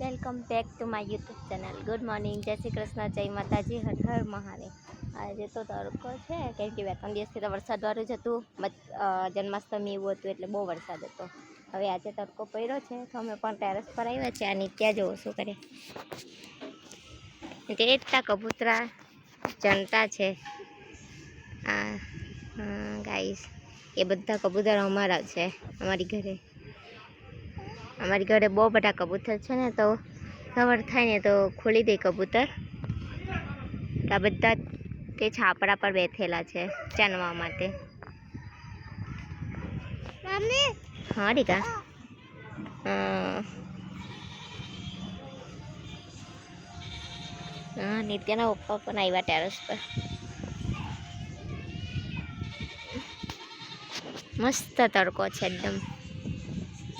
Welcome back to my YouTube channel. Good morning. જય શ્રી કૃષ્ણ, જય માતાજી, હર હર મહાદેવ. આજે તો તડકો છે, કેમ કે બે ત્રણ દિવસથી તો વરસાદ વાળું જ હતું. જન્માષ્ટમી એવું હતું એટલે બહુ વરસાદ હતો. હવે આજે તડકો પડ્યો છે, તો અમે પણ ટેરેસ પર આવ્યા છે આની ક્યાં જોવો શું કરે. એટલા કબૂતરા જનતા છે. આ ગાઈસ, એ બધા કબૂતર અમારા છે, અમારી ઘરે. અમારી ઘરે બહુ બધા કબૂતર છે ને તો સવાર થાય ને તો ખોલી દે કબૂતર. આ બધા તે છાપરા પર બેઠેલા છે ચાનવા માટે. હા રીકા હા. હા. નિત્યના પપ્પા પણ આવ્યા ટેરેસ પર. મસ્ત તડકો છે એકદમ.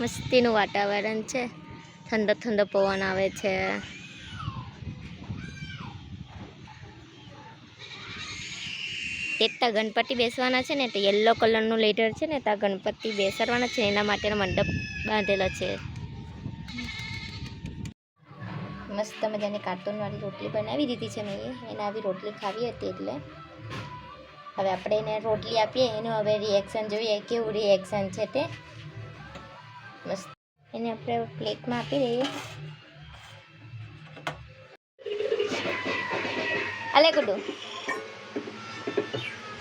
મસ્તીનું વાતાવરણ છે. ઠંડો ઠંડો પવન આવે છે. ત્યાં ગણપતિ બેસવાના છે ને, તો યલો કલરનું લેટર છે ને ત્યાં ગણપતિ બેસાડવાના છે, એના માટેનો મંડપ બાંધેલો છે. મસ્ત મજાની કાર્ટૂનવાળી રોટલી બનાવી દીધી છે મેં. એને આવી રોટલી ખાવી હતી એટલે. હવે આપણે એને રોટલી આપીએ, એનું હવે રિએક્શન જોઈએ, કેવું રિએક્શન છે તે. મસ્ત. એને આપણે પ્લેટમાં આપી દઈએ. અલે ગુડુ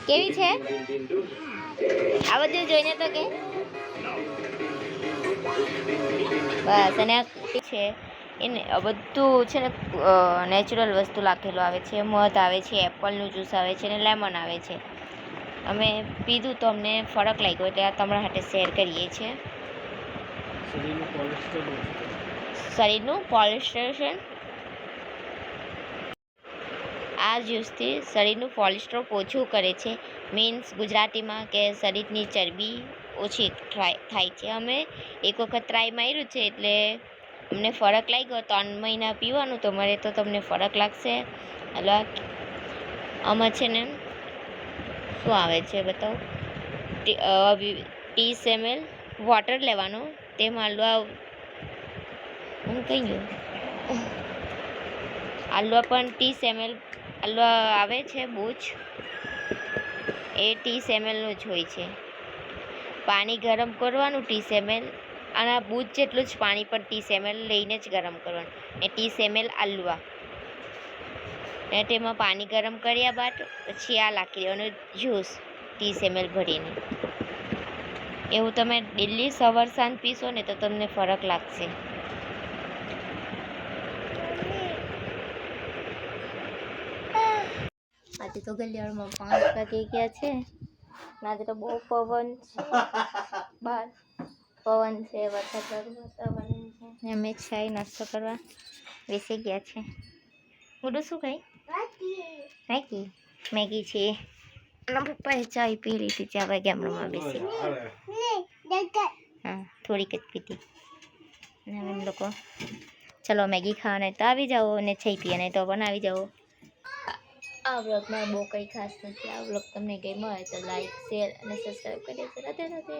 કેવી છે? આ બધું જોઈને તો કે. બસ, અને છે. એને બધું છે ને નેચરલ વસ્તુ લાખેલું આવે છે, મધ આવે છે, એપલનું જ્યુસ આવે છે ને લેમન આવે છે. અમે પીધું તો અમને ફરક લાગ્યો, એટલે આ તમારા સાથે શેર કરીએ છીએ. શરીરનું પોલિસ્ટ્રેશન આ જ્યુસથી શરીરનું કોલેસ્ટ્રોલ ઓછું કરે છે. મીન્સ ગુજરાતીમાં કે શરીરની ચરબી ઓછી થાય છે. અમે એક વખત ટ્રાય માર્યું છે એટલે અમને ફરક લાગ્યો. ત્રણ મહિના પીવાનું તો મારે તો તમને ફરક લાગશે. એટલે આમાં છે ને શું આવે છે બતાવો? ત્રીસ એમએલ વોટર લેવાનું. તેમાં હલવા હું કઈ ગયું? આલવા પણ ત્રીસ એમએલ આલવા આવે છે બૂચ. એ ત્રીસ એમએલનું જ હોય છે. પાણી ગરમ કરવાનું ત્રીસ એમએલ, અને બૂજ જેટલું જ પાણી પણ ત્રીસ એમએલ લઈને જ ગરમ કરવાનું. ને ત્રીસ એમએલ આલવા ને તેમાં પાણી ગરમ કર્યા બાદ પછી આ દેવાનું જ્યુસ, ત્રીસ એમએલ ભરીને. એવું તમે ડેલી સવાર સાંજ પીશો ને તો તમને ફરક લાગશે. આજે તો ગલિયાળમાં પાંચ વાગી ગયા છે. ને આજે તો બહુ પવન છે. બહાર પવન છે વરસાદ વાતાવરણ છે. અમે ચાય નાસ્તો કરવા બેસી ગયા છે. ગુડુ શું ખાઈ? મેગી. મેગી છે. અને પપ્પાએ ચાય પી લીધી છે હવે હમણાં બેસી. હા થોડીક જ પીધી અને એમ લોકો ચલો મેગી ખાવાના તો આવી જાઓ અને છઈ પીવાના નહીં તો પણ આવી જાઓ આ વ્લોગમાં બહુ કંઈ ખાસ નથી આ વ્લોગ તમને ગમ્યો હોય તો લાઈક શેર અને સબસ્ક્રાઈબ કરી દેજો રાધે રાધે